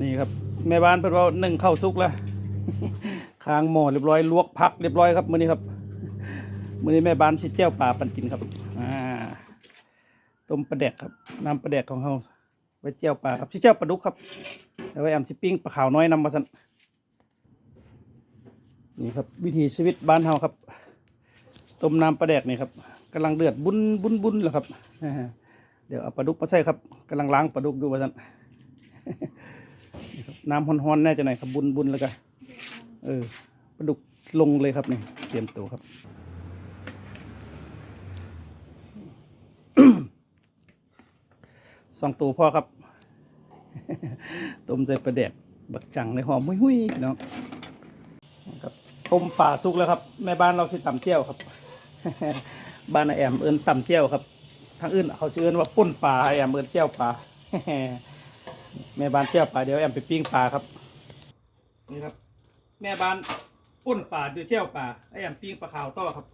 นี่ครับแม่บ้านเพิ่นว่านึ่งข้าวสุกแล้วคางหม้อเรียบร้อยลวกผักเรียบร้อยครับมื้อนี้ครับมื้อนี้แม่บ้านสิแจ้วปลาปันกินครับอ่าต้มปลาแดกครับน้ำปลาแดกของเฮาไว้แจ้วปลาครับสิแจ้วปลาดุกครับแล้วไว้แอมสิปิ้งปลาขาวน้อยนำมาสั่นนี่ครับวิถีชีวิตบ้านเฮาครับต้มน้ำปลาแดกนี่ครับกำลังเดือดบุนบุนบุนแล้วครับเดี๋ยวเอาปลาดุกมาใส่ครับกำลังล้างปลาดุกอยู่ว่าสั่น น้ำฮ้อนๆแน่จะหน่อยครับบุนบุนแล้วก็เออปลาดุกลงเลยครับนี่เตรียมตัวครับสองตัวพ่อครับต้มใส่ปลาแดกบักจังในหอมหุ้ยๆพี่น้องครับต้มป่าสุกแล้วครับแม่บ้านเราสิตำเจียวครับ บ้านอแอมเอินตำเจียวครับทางอื่นเขาสิเอินว่าป่นปลาอาแอมเอินเจียวปลา แม่บ้านเจียวปลาเดี๋ยวแอมไปปิ้งปลาครับ นี่ครับ แม่บ้านป่นปลาดูเจียวปลาไอแอมปิ้งปลาขาวต่อครับ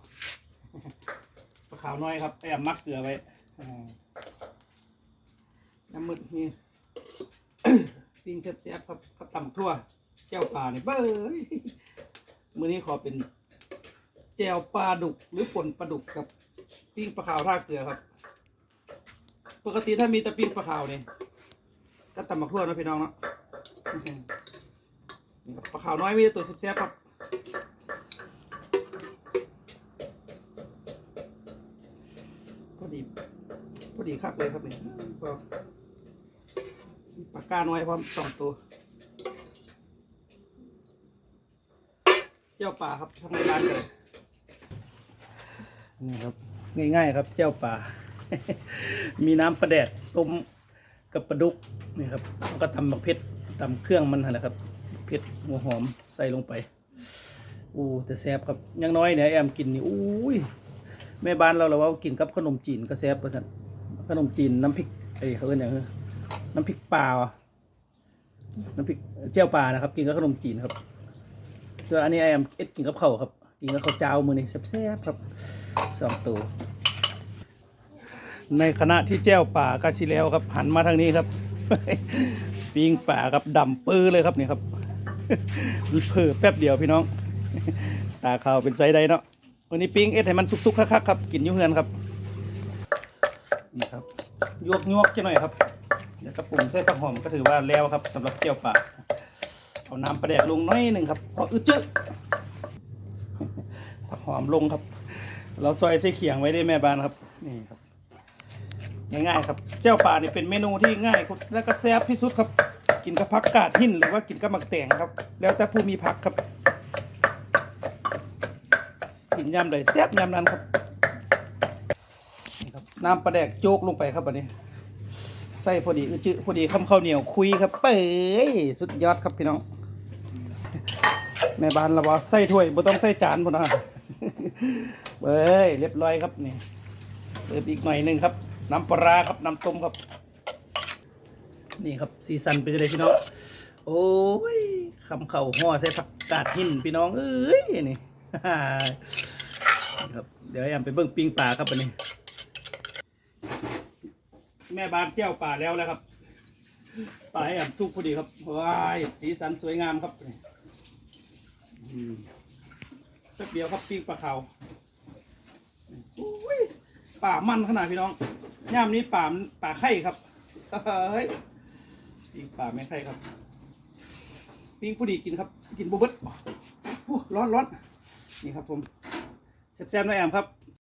ปลาขาวน้อยครับไอแอมมักเกลือไว้น้ำมึดนี่ปิ้งแซ่บๆครับกับตำทั่วเจียวปลาเนี่ยเบ้ยมื้อนี้ขอเป็นแจวปลาดุกหรือป่นปลาดุกกับปิ้งปลาขาวท่าเกลือครับ ปกติถ้ามีแต่ปิ้งปลาขาวเนี่ย ก็ตำมาทั่วนะพี่น้องเนาะปลาขาวน้อยมีแต่ตัวแซ่บๆครับพอดีพอดีครับเลยครับนี่ก็ปลากาน้อยพร้อมสองตัว เจ้าป่าครับทางร้านกันนี่ครับ ง่ายๆครับเจ้าป่า มีน้ำปลาแดดต้ม กับปลาดุกนี่ครับแล้วก็ตำบักเผ็ดตำเครื่องมันนะครับเผ็ดหัวหอมใส่ลงไปอู้แต่แซ่บครับยังน้อยเนี่ยแอมกินนี่อุ้ยแม่บ้านเราเราว่ากินกับขนมจีนก็แซ่บประทันขนมจีนน้ำพริกไอ้เขาเรียกอย่างไรน้ำพริกปลาน้ำพริกเจ้าปลานะครับ กินกับขนมจีนครับส่วอันนี้ไอแอมเอ็ดกินกับข้าครับกินกับข้าวเจ้ามือนี่แซ่บๆครับสองตัว ในขณะที่แจ้วป่ากาชิแล้วครับ หันมาทางนี้ครับ ปิงป่าครับดำปื้อเลยครับนี่ครับเพิ่แป๊บเดียวพี่น้อง ตาขาวเป็นไซไดเนาะวันนี้ปิ้งเอ็ดให้มันสุกๆคักๆครับกินยุ่เฮือนครับนี่ครับยวกยวกจะหน่อยครับเดี๋ยวกระปุ่มใส่ผักหอมก็ถือว่าแล้วครับสำหรับแจ้วป่าเอาน้ำปลาแดกลงน้อยหนึ่งครับพออึดจึ๊ผักหอมลงครับ เราซอยใส่เขียงไว้ได้แม่บ้านครับนี่ครับ ง่ายๆครับเจ้าป่านี่เป็นเมนูที่ง่ายและก็แซ่บที่สุดครับ กินกับผักกาดหินหรือว่ากินกับมักแตงครับ แล้วแต่ผู้มีผักครับ กินยำใดแซ่บยำนั้นครับนี่ครับ น้ำปลาแดกโจกลงไปครับอันนี้ใส่พอดีอึจืพอดีคำข้าวเหนียวคุยครับเป้ยสุดยอดครับพี่น้องแม่บ้านเราใส่ถ้วยบ่ต้องใส่จานพุ่นนะเบ้ยเรียบร้อยครับนี่เติมอีกหน่อยหนึ่งครับ น้ำปลาครับน้ำต้มครับ นี่ครับสีสันเป็นยังไงพี่น้องโอ้ยคำเข่าห่อใส่ผักกาดหินพี่น้องเอ้ยนี่นี่ครับเดี๋ยวแอมไปเบิ่งปิ้งปลาครับอันนี้ แม่บ้านเจ้าป่าแล้วนะครับปลาให้แอมสุกพอดีครับว้ายสีสันสวยงามครับอืมแป๊บเดียวครับปิ้งปลาขาวอุ้ยป่ามันขนาดพี่น้อง ย่ามนี้ป่ามันป่าไข่ครับเฮ้ยปิ้งป่าไม่ไข่ครับปิ้งผู้ดีกินครับ กินบุบเบิ้ลโอ้ร้อนร้อนนี่ครับผมแซ่บๆนะแอมครับ